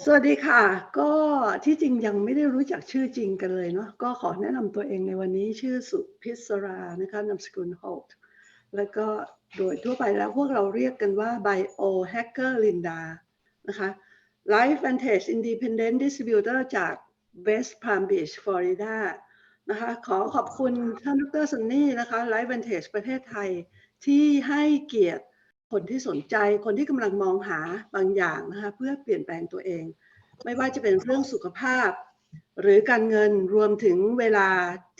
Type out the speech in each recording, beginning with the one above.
สวัสดีค่ะ ก็ที่จริงยังไม่ได้รู้จักชื่อจริงกันเลยเนาะก็ขอแนะนำตัวเองในวันนี้ชื่อสุพิศรานะคะนามสกุลโฮลแล้วก็โดยทั่วไปแล้วพวกเราเรียกกันว่า Biohacker Linda นะคะ Life Vantage Independent Distributor จาก West Palm Beach Florida นะคะขอขอบคุณท่านดรซันนี่นะคะ Life Vantage ประเทศไทยที่ให้เกียรติ คนที่สนใจคนที่กำลังมองหาบางอย่างนะคะเพื่อเปลี่ยนแปลงตัวเอง ไม่ว่าจะเป็นเรื่องสุขภาพ หรือการเงินรวมถึงเวลา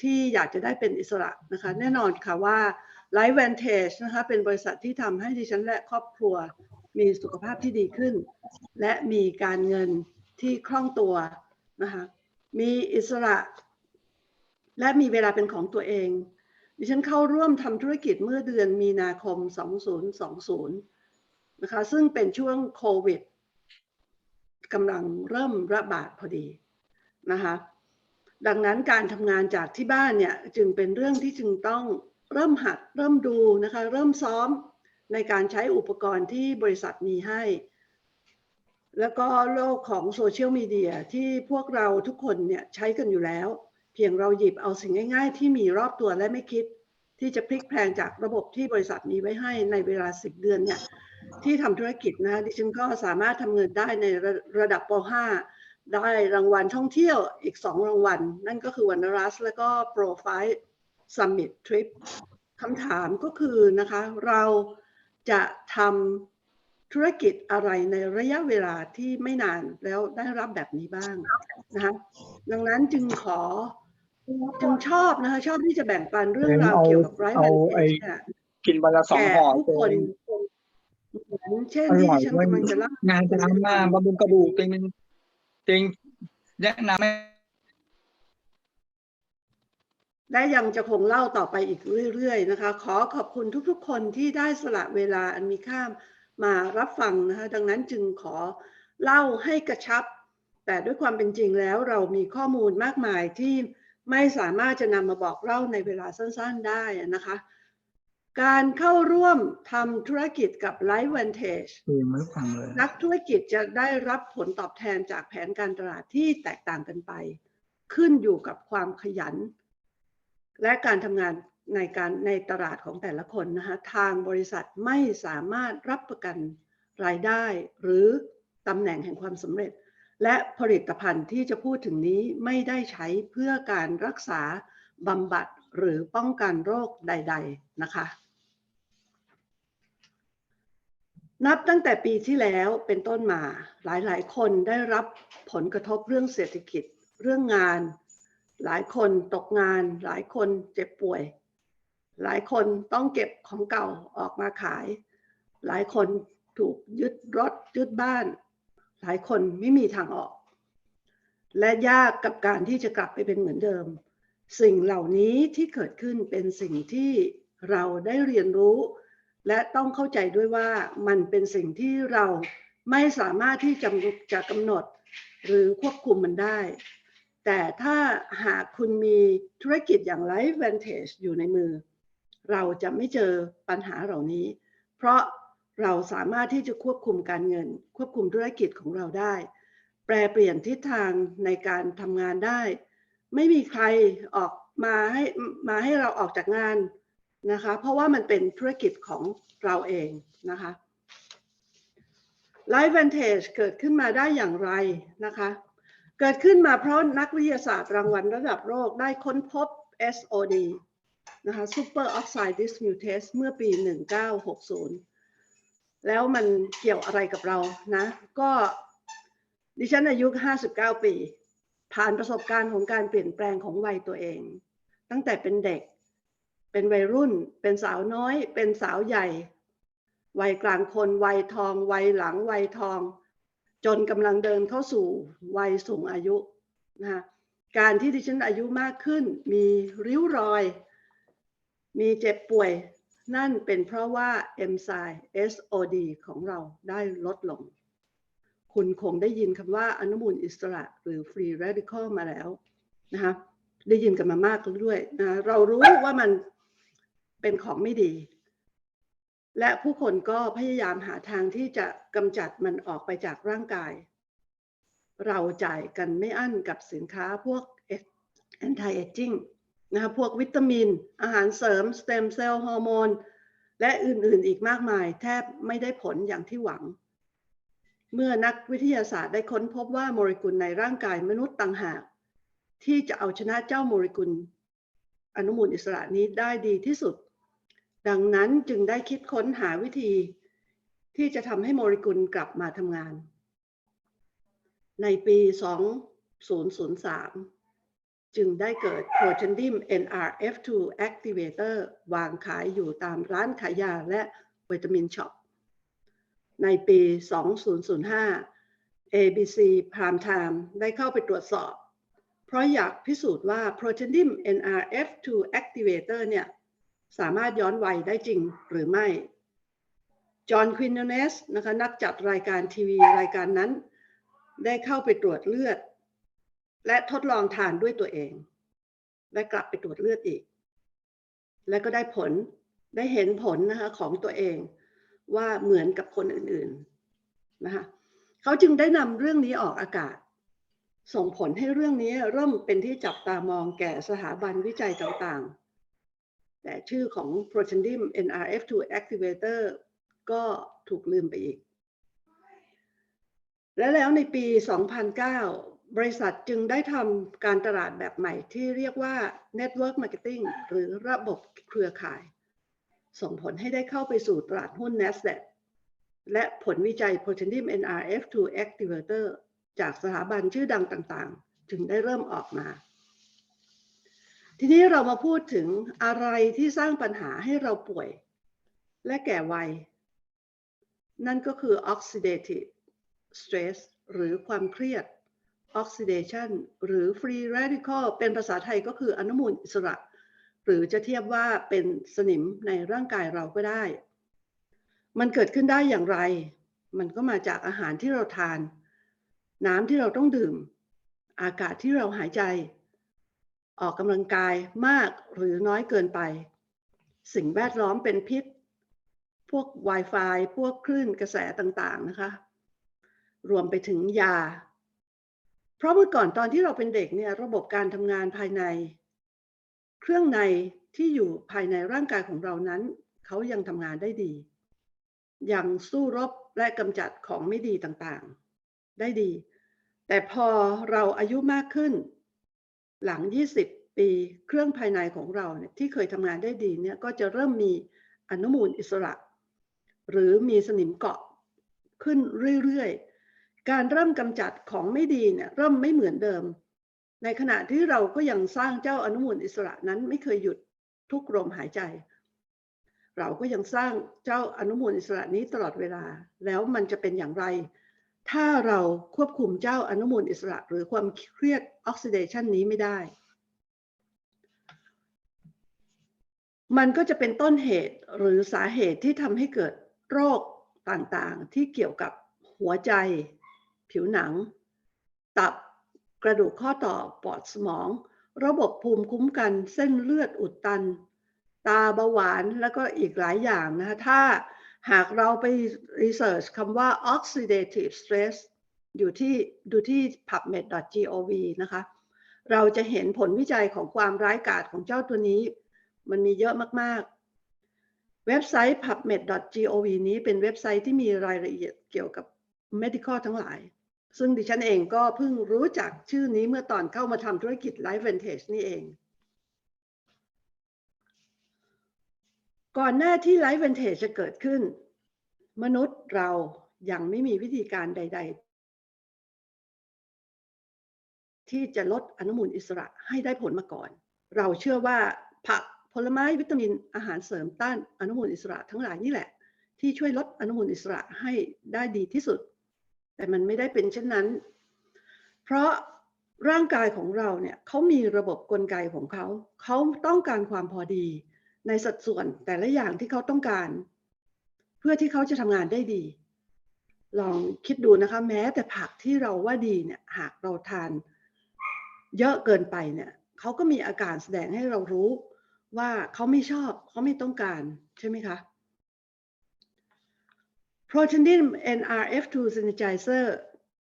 ที่อยากจะได้เป็นอิสระนะคะ แน่นอนค่ะว่า Life Vantage นะคะเป็นบริษัทที่ทำให้ดิฉันและครอบครัวมีสุขภาพที่ดีขึ้น และมีการเงินที่คล่องตัวนะคะมีอิสระ และมีเวลาเป็นของตัวเอง ดิฉันเข้าร่วมทำธุรกิจเมื่อเดือนมีนาคม 2020 นะคะ ซึ่งเป็นช่วงโควิดกำลังเริ่มระบาดพอดีนะคะดังนั้นการทำงานจากที่บ้านเนี่ยจึงเป็นเรื่องที่จึงต้องเริ่มหัดเริ่มดูนะคะเริ่มซ้อมในการใช้อุปกรณ์ที่บริษัทมีให้ แล้วก็โลกของโซเชียลมีเดียที่พวกเราทุกคนเนี่ยใช้กันอยู่แล้ว เพียงเราหยิบเอาสิ่งง่าย ๆ ที่มีรอบตัวและไม่คิด ที่จะพลิกแพลงจากระบบที่บริษัทมีไว้ให้ในเวลา 10 เดือนเนี่ยที่ทำธุรกิจนะดิฉันก็สามารถทำเงินได้ในระระดับป .5 ได้รางวัลท่องเที่ยวอีก 2 รางวัล นั่นก็คือวันรัส และก็ Profile Summit Trip คำถามก็คือนะคะ เราจะทำธุรกิจอะไรในระยะเวลาที่ไม่นานแล้วได้รับแบบนี้บ้างนะคะดังนั้นจึงขอ จึงชอบนะคะ ชอบที่จะแบ่งปันเรื่องราวเกี่ยวกับไรเอาแมนไอ้เทเนี่ยกินวันละสองแก่ห่อทุกเอคนงเหมือนเช่นอที่ร่อยดิฉันเว้ยกำลังจะเล่างานจะทำมาบำรุงกระดูกเต็งเป็นเต็งแนะนำให้และยังจะคงเล่าต่อไปอีกเรื่อยๆนะคะ ขอขอบคุณทุกๆ คนที่ได้สละเวลาอันมีค่ามารับฟังนะคะ ดังนั้นจึงขอเล่าให้กระชับ แต่ด้วยความเป็นจริงแล้วเรามีข้อมูลมากมายที่ ไม่สามารถจะนำมาบอกเล่าในเวลาสั้นๆได้นะคะ การเข้าร่วมทำธุรกิจกับ Life Vantage เออไม่ฟังเลยนักธุรกิจจะได้รับผลตอบแทนจากแผนการตลาดที่แตกต่างกันไป ขึ้นอยู่กับความขยัน และการทำงานในการในตลาดของแต่ละคนนะคะทางบริษัทไม่สามารถรับประกันรายได้ หรือตำแหน่งแห่งความสำเร็จ และผลิตภัณฑ์ที่จะพูดถึงนี้ไม่ได้ใช้เพื่อการรักษาบำบัดหรือป้องกันโรคใด ๆ นะคะ นับตั้งแต่ปีที่แล้วเป็นต้นมาหลายๆ คนได้รับผลกระทบเรื่องเศรษฐกิจ เรื่องงาน หลายคนตกงาน หลายคนเจ็บป่วย หลายคนต้องเก็บของเก่าออกมาขาย หลายคนถูกยึดรถยึดบ้าน หลายคนไม่มีทางออก และยากกับการที่จะกลับไปเป็นเหมือนเดิม สิ่งเหล่านี้ที่เกิดขึ้นเป็นสิ่งที่เราได้เรียนรู้ และต้องเข้าใจด้วยว่ามันเป็นสิ่งที่เราไม่สามารถที่จะจะกำหนด หรือควบคุมมันได้ แต่ถ้าหากคุณมีธุรกิจอย่าง Life Vantage อยู่ในมือ เราจะไม่เจอปัญหาเหล่านี้ เพราะ เราสามารถที่จะควบคุมการเงิน ควบคุมธุรกิจของเราได้ แปรเปลี่ยนทิศทางในการทำงานได้ ไม่มีใครออกมาให้มาให้เราออกจากงานนะคะ เพราะว่ามันเป็นธุรกิจของเราเองนะคะ Life Vantage เกิดขึ้นมาได้อย่างไรนะคะ เกิดขึ้นมาเพราะนักวิทยาศาสตร์รางวัลระดับโลกได้ค้นพบ SOD นะคะ Super Oxide Dismutase เมื่อปี 1960 แล้วมันเกี่ยวอะไรกับเรานะ ก็ดิฉันอายุ 59 ปี ผ่านประสบการณ์ของการเปลี่ยนแปลงของวัยตัวเอง ตั้งแต่เป็นเด็ก เป็นวัยรุ่น เป็นสาวน้อย เป็นสาวใหญ่ วัยกลางคน วัยทอง วัยหลัง วัยทอง จนกำลังเดินเข้าสู่วัยสูงอายุนะคะการที่ดิฉันอายุมากขึ้น มีริ้วรอย มีเจ็บป่วย นั่นเป็นเพราะว่าเอนไซม์ SOD ของเราได้ลดลง คุณคงได้ยินคำว่าอนุมูลอิสระหรือ free radical มาแล้วนะคะได้ยินกันมามากด้วยนะเรารู้ว่ามันเป็นของไม่ดี และผู้คนก็พยายามหาทางที่จะกำจัดมันออกไปจากร่างกาย เราจ่ายกันไม่อั้นกับสินค้าพวก anti aging นะคะพวกวิตามิน อาหารเสริมสเต็มเซลล์ฮอร์โมนและอื่นๆอีกมากมาย แทบไม่ได้ผลอย่างที่หวัง เมื่อนักวิทยาศาสตร์ได้ค้นพบว่าโมเลกุลในร่างกายมนุษย์ต่างหาก ที่จะเอาชนะเจ้าโมเลกุล อนุมูลอิสระนี้ได้ดีที่สุด ดังนั้นจึงได้คิดค้นหาวิธี ที่จะทำให้โมเลกุลกลับมาทำงาน ในปี 2003 จึงได้เกิด Progendim NRF2 Activator วางขายอยู่ตามร้านขายยาและวิตามินช็อป ในปี 2005 ABC Prime Time ได้เข้าไปตรวจสอบ เพราะอยากพิสูจน์ว่า Progendim NRF2 Activator เนี่ยสามารถย้อนวัยได้จริงหรือไม่ จอห์นควินเนสนะคะนักจัดรายการทีวีรายการนั้น ได้เข้าไปตรวจเลือด และทดลองทานด้วยตัวเอง และกลับไปตรวจเลือดอีก และก็ได้ผลได้เห็นผลนะคะของตัวเองว่าเหมือนกับคนอื่นๆนะคะเขาจึงได้นำเรื่องนี้ออกอากาศ ส่งผลให้เรื่องนี้เริ่มเป็นที่จับตามองแก่สถาบันวิจัยต่างๆ แต่ชื่อของ Progendim NRF2 Activator ก็ถูกลืมไปอีก และแล้วในปี 2009 บริษัทจึงได้ทำการตลาดแบบใหม่ที่เรียกว่า Network Marketing หรือระบบเครือข่าย ส่งผลให้ได้เข้าไปสู่ตลาดหุ้น NASDAQ และผลวิจัย Progendim NRF2 Activator จากสถาบันชื่อดังต่างๆ จึงได้เริ่มออกมา ทีนี้เรามาพูดถึงอะไรที่สร้างปัญหาให้เราป่วย และแก่วัย นั่นก็คือ oxidative stress หรือความเครียด oxidation หรือ free radical เป็นภาษาไทยก็คืออนุมูลอิสระ หรือจะเทียบว่าเป็นสนิมในร่างกายเราก็ได้ มันเกิดขึ้นได้อย่างไร มันก็มาจากอาหารที่เราทาน น้ำที่เราต้องดื่ม อากาศที่เราหายใจ ออกกำลังกายมากหรือน้อยเกินไป สิ่งแวดล้อมเป็นพิษ พวก Wi-Fi พวกคลื่นกระแสต่างๆนะคะ รวมไปถึงยา เพราะเมื่อก่อนตอนที่เราเป็นเด็กเนี่ยระบบการทำงานภายใน เครื่องในที่อยู่ภายในร่างกายของเรานั้น เขายังทำงานได้ดี ยังสู้รบและกำจัดของไม่ดีต่างๆ ได้ดี แต่พอเราอายุมากขึ้น หลัง 20 ปีเครื่องภายในของเราเนี่ยที่เคยทำงานได้ดีเนี่ยก็จะเริ่มมีอนุมูลอิสระ หรือมีสนิมเกาะขึ้นเรื่อยๆ การเริ่มกำจัดของไม่ดีเนี่ยเริ่มไม่เหมือนเดิม ในขณะที่เราก็ยังสร้างเจ้าอนุมูลอิสระนั้นไม่เคยหยุดทุกลมหายใจ เราก็ยังสร้างเจ้าอนุมูลอิสระนี้ตลอดเวลา แล้วมันจะเป็นอย่างไร ถ้าเราควบคุมเจ้าอนุมูลอิสระ หรือความเครียดออกซิเดชันนี้ไม่ได้ มันก็จะเป็นต้นเหตุหรือสาเหตุที่ทำให้เกิดโรคต่างๆ ที่เกี่ยวกับหัวใจ ผิวหนัง ตับ กระดูกข้อต่อ ปอดสมอง ระบบภูมิคุ้มกัน เส้นเลือดอุดตัน ตาเบาหวาน แล้วก็อีกหลายอย่างนะคะถ้าหากเราไปรีเสิร์ชคำว่า oxidative stress อยู่ที่ดูที่ pubmed.gov นะคะ เราจะเห็นผลวิจัยของความร้ายกาจของเจ้าตัวนี้ มันมีเยอะมาก ๆ เว็บไซต์ pubmed.gov นี้เป็นเว็บไซต์ที่มีรายละเอียดเกี่ยวกับ medical ทั้งหลาย ซึ่งดิฉันเองก็เพิ่งรู้จักชื่อนี้เมื่อตอนเข้ามาทำธุรกิจ Life Vantage นี่เอง ก่อนหน้าที่ Life Vantage จะเกิดขึ้น มนุษย์เรายังไม่มีวิธีการใด ๆ ที่จะลดอนุมูลอิสระให้ได้ผลมาก่อน เราเชื่อว่าผักผลไม้วิตามินอาหารเสริมต้านอนุมูลอิสระทั้งหลายนี่แหละ ที่ช่วยลดอนุมูลอิสระให้ได้ดีที่สุด แต่มันไม่ได้เป็นเช่นนั้น เพราะร่างกายของเราเนี่ยเขามีระบบกลไกของเขา เขาต้องการความพอดี ในสัดส่วนแต่ละอย่างที่เขาต้องการ เพื่อที่เขาจะทำงานได้ดี ลองคิดดูนะคะ แม้แต่ผักที่เราว่าดีเนี่ยหากเราทาน เยอะเกินไปเนี่ยเขาก็มีอาการแสดงให้เรารู้ว่าเขาไม่ชอบเขาไม่ต้องการใช่ไหมคะ Protein NRF2 Synergizer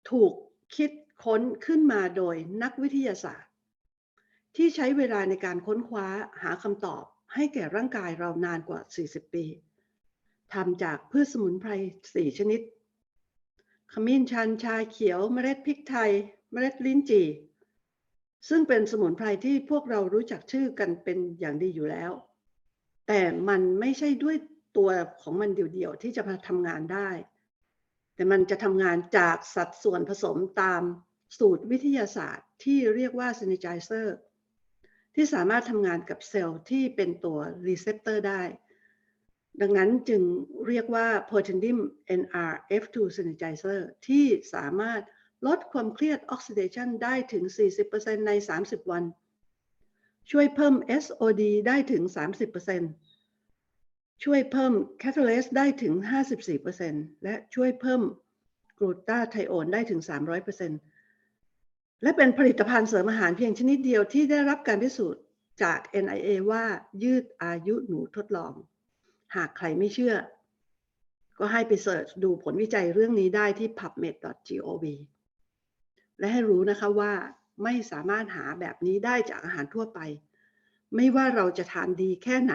ถูกคิดค้นขึ้นมาโดยนักวิทยาศาสตร์ ที่ใช้เวลาในการค้นคว้าหาคำตอบให้แก่ร่างกายเรานานกว่า 40 ปีทำจากพืชสมุนไพร 4 ชนิด ขมิ้นชันชาเขียวเมล็ดพริกไทย เมล็ดลิ้นจี่ ซึ่งเป็นสมุนไพรที่พวกเรารู้จักชื่อกันเป็นอย่างดีอยู่แล้ว แต่มันไม่ใช่ด้วย ตัวของมันเดี่ยวๆที่จะมาทำงานได้ แต่มันจะทำงานจากสัดส่วนผสมตามสูตรวิทยาศาสตร์ที่เรียกว่า synergizer ที่สามารถทำงานกับเซลล์ที่เป็นตัวรีเซพเตอร์ได้ ดังนั้นจึงเรียกว่า Protein NRF2 synergizer ที่สามารถลดความเครียดออกซิเดชันได้ถึง 40%ใน 30 วัน ช่วยเพิ่ม SOD ได้ถึง 30% ช่วยเพิ่ม Catalase ได้ถึง 54%และช่วยเพิ่มกลูตาไทโอนได้ถึง 300%และเป็นผลิตภัณฑ์เสริมอาหารเพียงชนิดเดียวที่ได้รับการพิสูจน์จาก NIA ว่ายืดอายุหนูทดลอง หากใครไม่เชื่อ ก็ให้ไปเสิร์ชดูผลวิจัยเรื่องนี้ได้ที่ pubmed.gov และให้รู้นะคะว่าไม่สามารถหาแบบนี้ได้จากอาหารทั่วไป ไม่ว่าเราจะทานดีแค่ไหน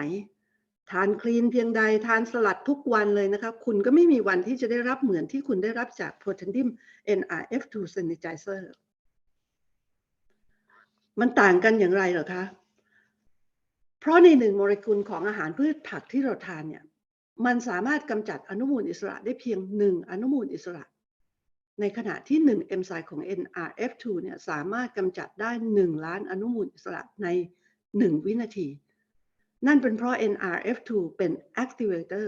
ทานคลีนเพียงใดทานสลัดทุกวันเลยนะคะคุณก็ไม่มีวันที่จะได้รับเหมือนที่คุณได้รับจาก Protein NRF2 Synergizer มันต่างกันอย่างไรเหรอคะ เพราะในหนึ่งโมเลกุลของอาหารพืชผักที่เราทานเนี่ย มันสามารถกำจัดอนุมูลอิสระได้เพียงหนึ่งอนุมูลอิสระ ในขณะที่1เอนไซม์ของ NRF2 เนี่ยสามารถกำจัดได้ 1 ล้านอนุมูลอิสระใน 1 วินาที นั่นเป็นเพราะ NRF2 เป็น activator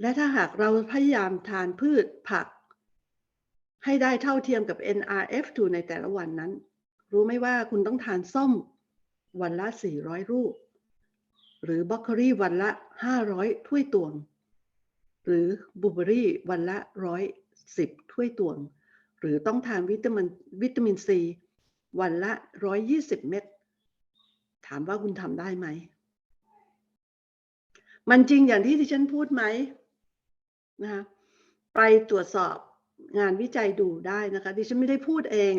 และถ้าหากเราพยายามทานพืชผัก ให้ได้เท่าเทียมกับ NRF2 ในแต่ละวันนั้น รู้ไหมว่าคุณต้องทานส้มวันละ 400 รูป หรือบล็อกโคลี่วันละ 500 ถ้วยตวง หรือบูเบอรี่วันละ 110 ถ้วยตวง หรือต้องทานวิตามินวิตามินซีวันละ 120 เม็ด ถามว่าคุณทำได้ไหม มันจริงอย่างที่ที่ฉันพูดไหมนะคะไปตรวจสอบงานวิจัยดูได้นะคะ ดิฉันไม่ได้พูดเอง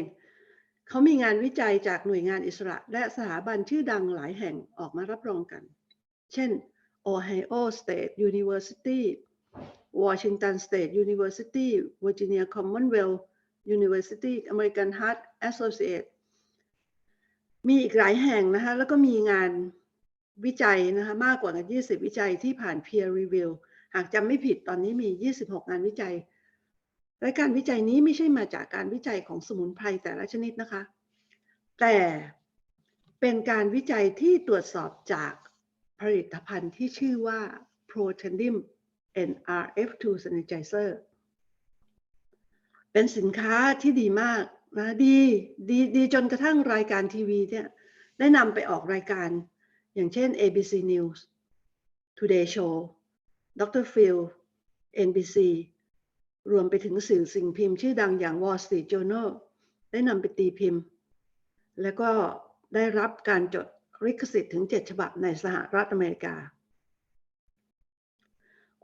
เขามีงานวิจัยจากหน่วยงานอิสระ และสถาบันชื่อดังหลายแห่งออกมารับรองกัน เช่น Ohio State University Washington State University Virginia Commonwealth University American Heart Associate มีอีกหลายแห่งนะคะ แล้วก็มีงานวิจัยนะคะมากกว่า20 วิจัยที่ผ่าน peer review หากจำไม่ผิดตอนนี้มี 26 งานวิจัย และการวิจัยนี้ไม่ใช่มาจากการวิจัยของสมุนไพรแต่ละชนิดนะคะ แต่เป็นการวิจัยที่ตรวจสอบจากผลิตภัณฑ์ที่ชื่อว่า Protein NRF2 Synergizer เป็นสินค้าที่ดีมาก นะดีดีดีจนกระทั่งรายการทีวีเนี่ยได้นำไปออกรายการอย่างเช่น ABC News Today Show Dr. Phil NBC รวมไปถึงสื่อสิ่งพิมพ์ชื่อดังอย่าง Wall Street Journal ได้นำไปตีพิมพ์ แล้วก็ได้รับการจดลิขสิทธิ์ถึง 7 ฉบับในสหรัฐอเมริกา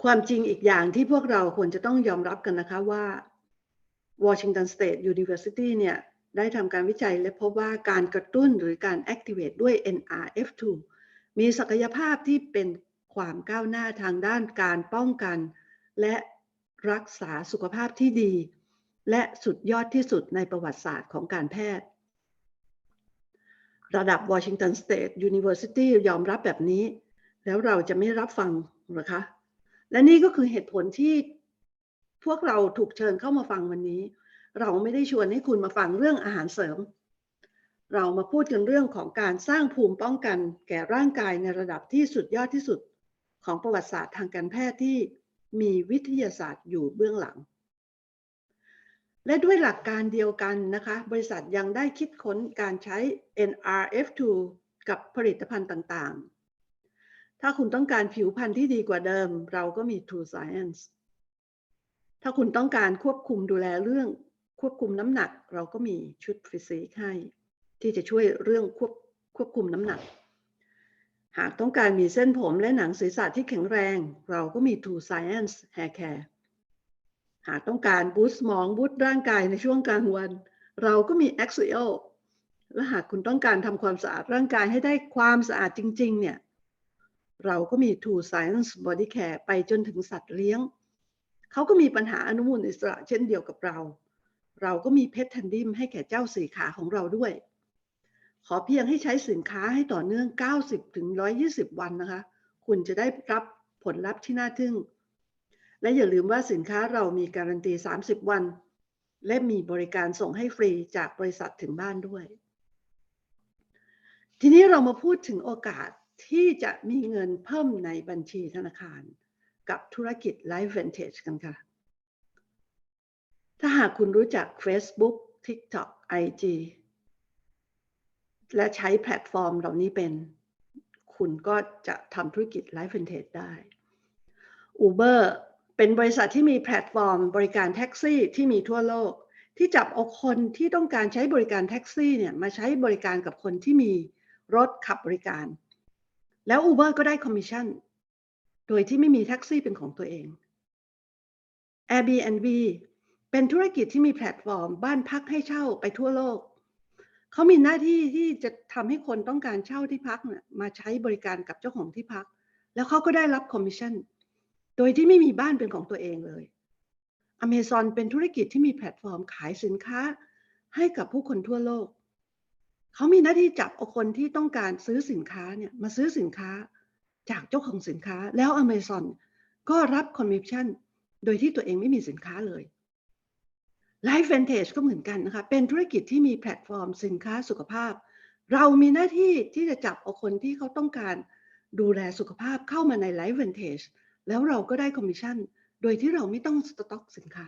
ความจริงอีกอย่างที่พวกเราควรจะต้องยอมรับกันนะคะว่า Washington State University เนี่ยได้ทำการวิจัยและพบว่าการกระตุ้นหรือการ activate ด้วย NRF2 มีศักยภาพที่เป็นความก้าวหน้าทางด้านการป้องกัน และรักษาสุขภาพที่ดี และสุดยอดที่สุดในประวัติศาสตร์ของการแพทย์ ระดับ Washington State University ยอมรับแบบนี้ แล้วเราจะไม่รับฟังหรอคะ และนี่ก็คือเหตุผลที่ พวกเราถูกเชิญเข้ามาฟังวันนี้ เราไม่ได้ชวนให้คุณมาฟังเรื่องอาหารเสริม เรามาพูดกันเรื่องของการสร้างภูมิป้องกัน แก่ร่างกายในระดับที่สุดยอดที่สุด ของประวัติศาสตร์ทางการแพทย์ที่มีวิทยาศาสตร์อยู่เบื้องหลัง และด้วยหลักการเดียวกันนะคะ บริษัทยังได้คิดค้นการใช้ NRF2 กับผลิตภัณฑ์ต่างๆ ถ้าคุณต้องการผิวพรรณที่ดีกว่าเดิม เราก็มี True Science ถ้าคุณต้องการควบคุมดูแลเรื่องควบคุมน้ำหนัก เราก็มีชุดฟิสิกให้ ที่จะช่วยเรื่องควบควบคุมน้ำหนัก หากต้องการมีเส้นผมและหนังศีรษะที่แข็งแรง เราก็มี True Science Hair Care หากต้องการบูสต์สมองบูสต์ร่างกายในช่วงกลางวัน เราก็มี Axial และหากคุณต้องการทำความสะอาดร่างกายให้ได้ความสะอาดจริง ๆ เนี่ย เราก็มี True Science Body Care ไปจนถึงสัตว์เลี้ยง เขาก็มีปัญหาอนุมูลอิสระเช่นเดียวกับเรา เราก็มีเพชรแทนดิมให้แก่เจ้าสีขาของเราด้วย ขอเพียงให้ใช้สินค้าให้ต่อเนื่อง 90ถึง120 วันนะคะ คุณจะได้รับผลลัพธ์ที่น่าทึ่ง และอย่าลืมว่าสินค้าเรามีการันตี 30 วัน และมีบริการส่งให้ฟรีจากบริษัทถึงบ้านด้วย ทีนี้เรามาพูดถึงโอกาสที่จะมีเงินเพิ่มในบัญชีธนาคาร กับธุรกิจ Life Vantage กันค่ะ ถ้าหากคุณรู้จัก Facebook TikTok IG และใช้แพลตฟอร์มเหล่านี้เป็น คุณก็จะทำธุรกิจ Life Vantage ได้ Uber เป็นบริษัทที่มีแพลตฟอร์ม บริการแท็กซี่ที่มีทั่วโลก ที่จับเอาคนที่ต้องการใช้บริการแท็กซี่เนี่ยมาใช้บริการกับคนที่มีรถขับบริการ แล้ว Uber ก็ได้คอมมิชชั่น โดยที่ไม่มีแท็กซี่เป็นของตัวเอง Airbnb เป็นธุรกิจที่มีแพลตฟอร์ม บ้านพักให้เช่าไปทั่วโลก เขามีหน้าที่ที่จะทำให้คนต้องการเช่าที่พักมาใช้บริการกับเจ้าของที่พัก แล้วเขาก็ได้รับคอมมิชชั่น โดยที่ไม่มีบ้านเป็นของตัวเองเลย Amazon เป็นธุรกิจที่มีแพลตฟอร์มขายสินค้าให้กับผู้คนทั่วโลก เขามีหน้าที่จับเอาคนที่ต้องการซื้อสินค้าเนี่ยมาซื้อสินค้า จากเจ้าของสินค้า แล้ว Amazon ก็รับคอมมิชชั่นโดยที่ตัวเองไม่มีสินค้าเลย Life Vantage ก็เหมือนกันนะคะ เป็นธุรกิจที่มีแพลตฟอร์มสินค้าสุขภาพ เรามีหน้าที่ที่จะจับเอาคนที่เขาต้องการดูแลสุขภาพเข้ามาใน Life Vantage แล้วเราก็ได้คอมมิชชั่น โดยที่เราไม่ต้องสต็อกสินค้า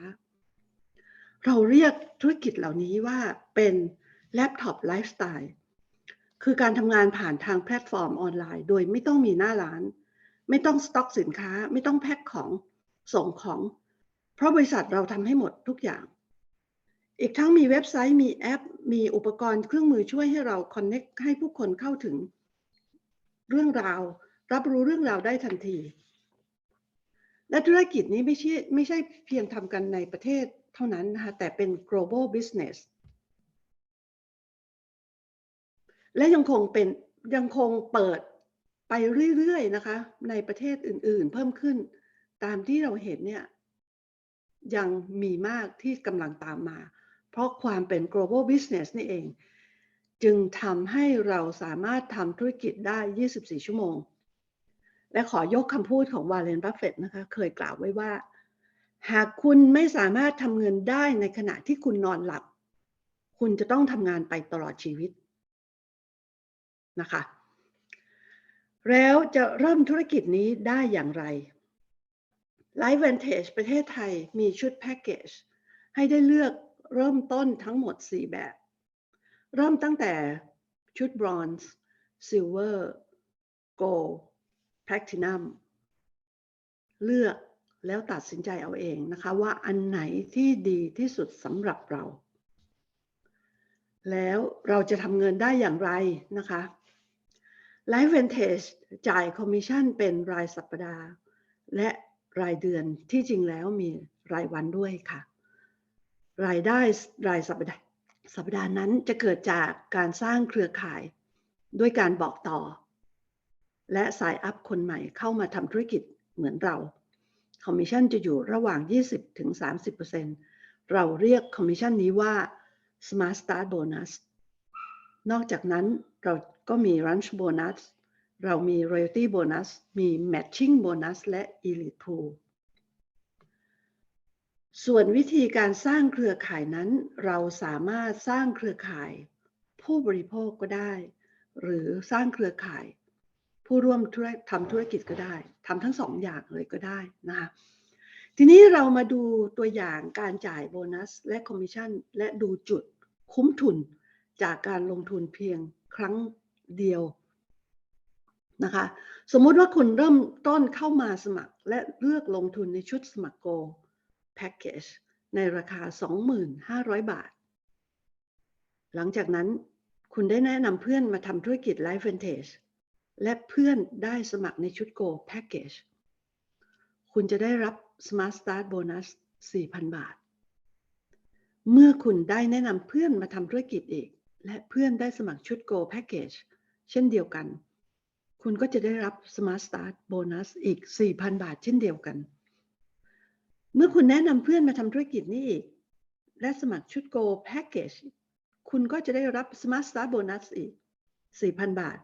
เราเรียกธุรกิจเหล่านี้ว่าเป็นแล็ปท็อปไลฟ์สไตล์ คือการทำงานผ่านทางแพลตฟอร์มออนไลน์ โดยไม่ต้องมีหน้าร้าน ไม่ต้องสต็อกสินค้า ไม่ต้องแพ็คของส่งของ เพราะบริษัทเราทำให้หมดทุกอย่าง อีกทั้งมีเว็บไซต์มีแอป มีอุปกรณ์เครื่องมือช่วยให้เราคอนเน็กให้ผู้คนเข้าถึง เรื่องราว รับรู้เรื่องราวได้ทันที และธุรกิจนี้ไม่ใช่ไม่ใช่เพียงทำกันในประเทศเท่านั้นนะคะแต่เป็น global business และยังคงเป็นยังคงเปิดไปเรื่อยๆนะคะ ในประเทศอื่นๆ เพิ่มขึ้น ตามที่เราเห็นเนี่ยยังมีมากที่กำลังตามมา เพราะความเป็น global business นี่เอง จึงทำให้เราสามารถทำธุรกิจได้ 24 ชั่วโมง และขอยกคำพูดของวาเลนบัฟเฟตนะคะ เคยกล่าวไว้ว่า หากคุณไม่สามารถทำเงินได้ในขณะที่คุณนอนหลับ คุณจะต้องทำงานไปตลอดชีวิต นะคะ แล้วจะเริ่มธุรกิจนี้ได้อย่างไร Life Vantage ประเทศไทยมีชุดแพ็กเกจให้ได้เลือกเริ่มต้นทั้งหมด 4 แบบ เริ่มตั้งแต่ชุด Bronze Silver Gold Platinum เลือกแล้วตัดสินใจเอาเองนะคะว่าอันไหนที่ดีที่สุดสำหรับเรา แล้วเราจะทำเงินได้อย่างไรนะคะ Life Vantage จ่ายคอมมิชชั่นเป็นรายสัปดาห์ และรายเดือนที่จริงแล้วมีรายวันด้วยค่ะ รายได้รายสัปดาห์สัปดาห์นั้นจะเกิดจากการสร้างเครือข่าย ด้วยการบอกต่อ และสายอัพคนใหม่เข้ามาทำธุรกิจเหมือนเราคอมมิชชั่นจะอยู่ระหว่าง 20-30%เราเรียกคอมมิชชั่นนี้ว่า Smart Start Bonus นอกจากนั้นเรา ก็มี Lunch Bonus เรามี Royalty Bonus มี Matching Bonus และ Elite Pool ส่วนวิธีการสร้างเครือข่ายนั้น เราสามารถสร้างเครือข่าย ผู้บริโภคก็ได้ หรือสร้างเครือข่าย ผู้ร่วมทำธุรกิจก็ได้ทำทั้งสองอย่างเลยก็ได้นะคะทีนี้เรามาดูตัวอย่างการจ่ายโบนัส และคอมมิชชั่น และดูจุดคุ้มทุนจากการลงทุนเพียงครั้ง เดียวนะคะสมมุติว่าคุณเริ่มต้นเข้ามาสมัครและเลือกลงทุนในชุดสมัครโกแพ็กเกจในราคา 2,500 บาท หลังจากนั้นคุณได้แนะนำเพื่อนมาทำธุรกิจ Life Vantage และเพื่อนได้สมัครในชุด Go Package คุณจะได้รับ Smart Start Bonus 4,000 บาท เมื่อคุณได้แนะนำเพื่อนมาทำธุรกิจอีก และเพื่อนได้สมัครชุด Go Package เช่นเดียวกัน คุณก็จะได้รับ Smart Start Bonus อีก 4,000 บาทเช่นเดียวกัน เมื่อคุณแนะนำเพื่อนมาทำธุรกิจนี้อีก และสมัครชุด Go Package คุณก็จะได้รับ Smart Start Bonus อีก 4,000 บาท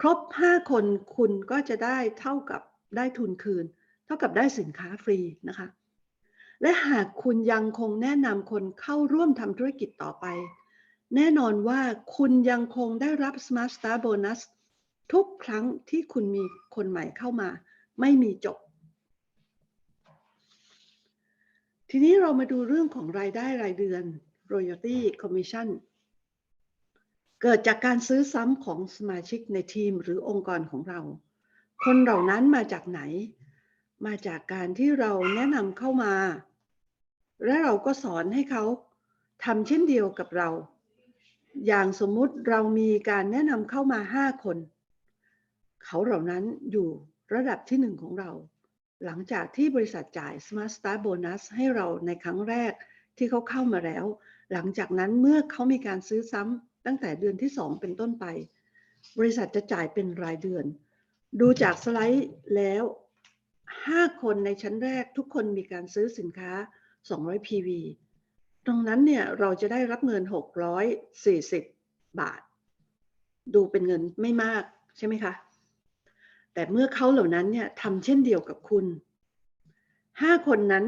ครบ 5 คนคุณก็จะได้เท่ากับได้ทุนคืน เท่ากับได้สินค้าฟรีนะคะ และหากคุณยังคงแนะนำคนเข้าร่วมทำธุรกิจต่อไป แน่นอนว่าคุณยังคงได้รับ Smart Star Bonus ทุกครั้งที่คุณมีคนใหม่เข้ามา ไม่มีจบ ทีนี้เรามาดูเรื่องของรายได้รายเดือน Royalty Commission เกิดจากการซื้อซ้ำของสมาชิกในทีมหรือองค์กรของเรา คนเหล่านั้นมาจากไหน มาจากการที่เราแนะนำเข้ามา และเราก็สอนให้เขาทำเช่นเดียวกับเรา อย่างสมมุติเรามีการแนะนำเข้ามา 5 คน เขาเหล่านั้นอยู่ระดับที่หนึ่งของเรา หลังจากที่บริษัทจ่าย Smart Start Bonus ให้เราในครั้งแรกที่เขาเข้ามาแล้ว หลังจากนั้นเมื่อเขามีการซื้อซ้ำตั้งแต่เดือนที่ 2 เป็นต้นไป บริษัทจะจ่ายเป็นรายเดือน ดูจากสไลด์แล้ว 5 คนในชั้นแรกทุกคนมีการซื้อสินค้า 200 PV รงนั้นเนี่ยเราจะได้รับเงิน 640 บาท ดูเป็นเงินไม่มากใช่ไหมคะ แต่เมื่อเขาเหล่านั้นเนี่ยทำเช่นเดียวกับคุณ 5 คนนั้น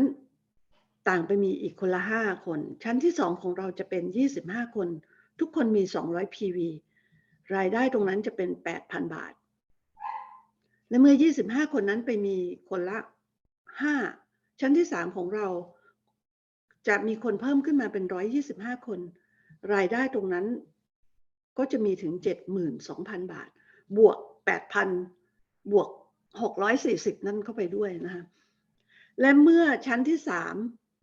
ต่างไปมีอีกคนละ 5 คน ชั้นที่ 2 ของเราจะเป็น 25 คน ทุกคนมี 200 PV รายได้ตรงนั้นจะเป็น 8,000 บาท และเมื่อ 25 คนนั้นไปมีคนละ 5 ชั้นที่ 3 ของเรา จะมีคนเพิ่มขึ้นมาเป็น125คน รายได้ตรงนั้นก็จะมีถึง72,000บาท บวก8,000บวก640นั่นเข้าไปด้วยนะคะและเมื่อชั้นที่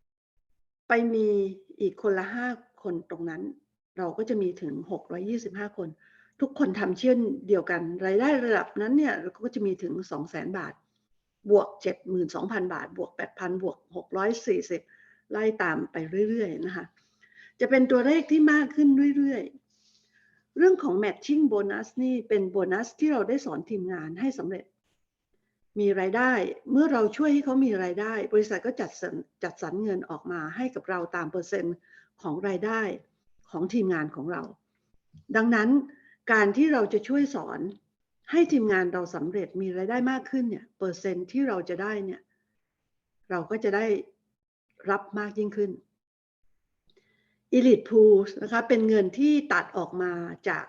3ไปมีอีกคนละ5คนตรงนั้น เราก็จะมีถึง625คน ทุกคนทำเช่นเดียวกัน รายได้ระดับนั้นเนี่ยเราก็จะมีถึง200,000บาท บวก72,000บาท บวก8,000บวก640 ไล่ตามไปเรื่อยๆนะคะ จะเป็นตัวเลขที่มากขึ้นเรื่อยๆ เรื่องของ matching bonus นี่เป็นโบนัสที่เราได้สอนทีมงานให้สำเร็จ มีรายได้เมื่อเราช่วยให้เขามีรายได้ บริษัทก็จัดสรรจัดสรรเงินออกมาให้กับเราตามเปอร์เซ็นต์ของรายได้ของทีมงานของเรา ดังนั้นการที่เราจะช่วยสอนให้ทีมงานเราสำเร็จมีรายได้มากขึ้นเนี่ยเปอร์เซ็นต์ที่เราจะได้เนี่ยเราก็จะได้ รับมากยิ่งขึ้น Elite Pool นะคะเป็นเงินที่ตัดออกมาจาก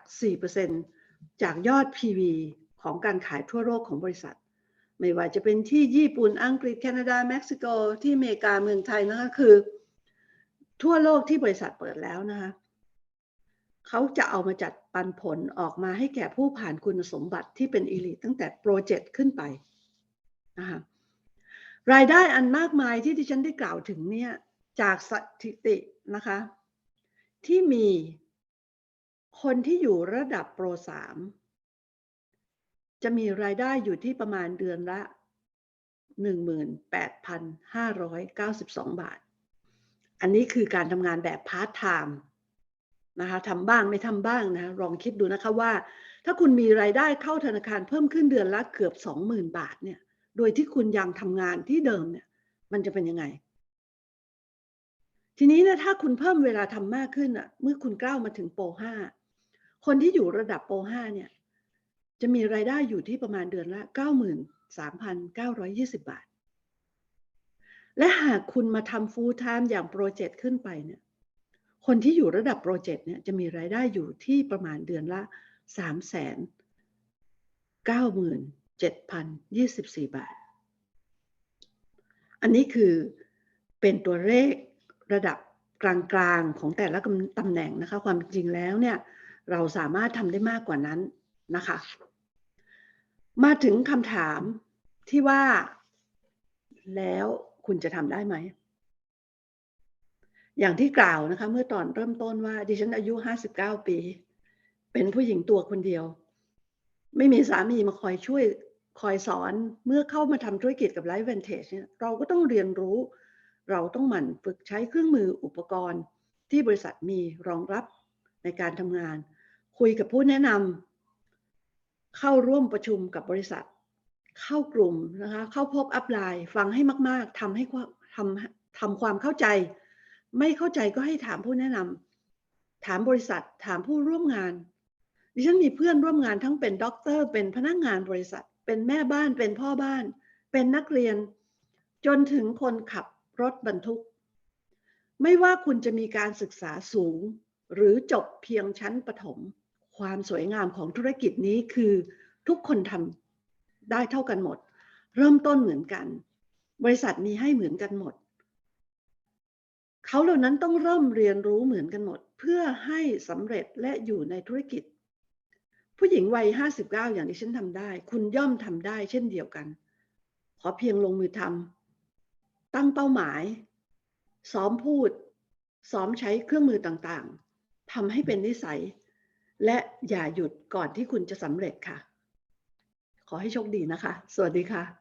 4%จากยอด PV ของการขายทั่วโลกของบริษัท ไม่ว่าจะเป็นที่ญี่ปุ่น อังกฤษ แคนาดา เม็กซิโก ที่อเมริกา เมืองไทยนะคะคือ ทั่วโลกที่บริษัทเปิดแล้วนะคะเขาจะเอามาจัดปันผลออกมาให้แก่ผู้ผ่านคุณสมบัติที่เป็น Elite ตั้งแต่โปรเจกต์ขึ้นไปนะคะ รายได้อันมากมายที่ที่ฉันได้กล่าวถึงเนี่ยจากสถิตินะคะ ที่มีคนที่อยู่ระดับโปรสามจะมีรายได้อยู่ที่ประมาณเดือนละ 18,592 บาท อันนี้คือการทำงานแบบพาร์ทไทม์นะคะทำบ้างไม่ทำบ้างนะลองคิดดูนะคะว่า ถ้าคุณมีรายได้เข้าธนาคารเพิ่มขึ้นเดือนละเกือบ 20,000 บาทเนี่ย โดยที่คุณยังทำงานที่เดิมเนี่ย มันจะเป็นยังไง ทีนี้นะถ้าคุณเพิ่มเวลาทำมากขึ้นอะ เมื่อคุณก้าวมาถึงโปรห้าคนที่อยู่ระดับโปรห้าเนี่ย จะมีรายได้อยู่ที่ประมาณเดือนละ 93,920 บาท และหากคุณมาทำฟูลไทม์อย่างโปรเจกต์ขึ้นไปเนี่ย คนที่อยู่ระดับโปรเจกต์เนี่ยจะมีรายได้อยู่ที่ประมาณเดือนละ 3 9 7,024 บาท อันนี้คือเป็นตัวเลขระดับกลางๆของแต่ละตำแหน่งนะคะ ความจริงแล้วเนี่ยเราสามารถทำได้มากกว่านั้นนะคะ มาถึงคำถามที่ว่า แล้วคุณจะทำได้ไหม อย่างที่กล่าวนะคะ เมื่อตอนเริ่มต้นว่าดิฉันอายุ 59 ปี เป็นผู้หญิงตัวคนเดียว ไม่มีสามีมาคอยช่วย คอยสอนเมื่อเข้ามาทำธุรกิจกับ Life Vantage เนี่ยเราก็ต้องเรียนรู้ เราต้องหมั่นฝึกใช้เครื่องมืออุปกรณ์ ที่บริษัทมีรองรับในการทำงาน คุยกับผู้แนะนำเข้าร่วมประชุมกับบริษัท เข้ากลุ่มนะคะเข้าพบอัพไลน์ฟังให้มาก ๆทำให้ทำทำความเข้าใจ ไม่เข้าใจก็ให้ถามผู้แนะนำถามบริษัทถามผู้ร่วมงานดิฉันมีเพื่อนร่วมงานทั้งเป็นด็อกเตอร์เป็นพนักงานบริษัท เป็นแม่บ้านเป็นพ่อบ้าน เป็นนักเรียน จนถึงคนขับรถบรรทุก ไม่ว่าคุณจะมีการศึกษาสูง หรือจบเพียงชั้นประถม ความสวยงามของธุรกิจนี้คือทุกคนทำได้เท่ากันหมด เริ่มต้นเหมือนกัน บริษัทมีให้เหมือนกันหมดเขาเหล่านั้นต้องเริ่มเรียนรู้เหมือนกันหมด เพื่อให้สำเร็จและอยู่ในธุรกิจ ผู้หญิงวัยห้าสิบเก้าอย่างที่ฉันทำได้ คุณย่อมทำได้ เช่นเดียวกัน ขอเพียงลงมือทำตั้งเป้าหมาย ซ้อมพูด ซ้อมใช้เครื่องมือต่างๆทำให้เป็นนิสัย และอย่าหยุดก่อนที่คุณจะสำเร็จค่ะ ขอให้โชคดีนะคะ สวัสดีค่ะ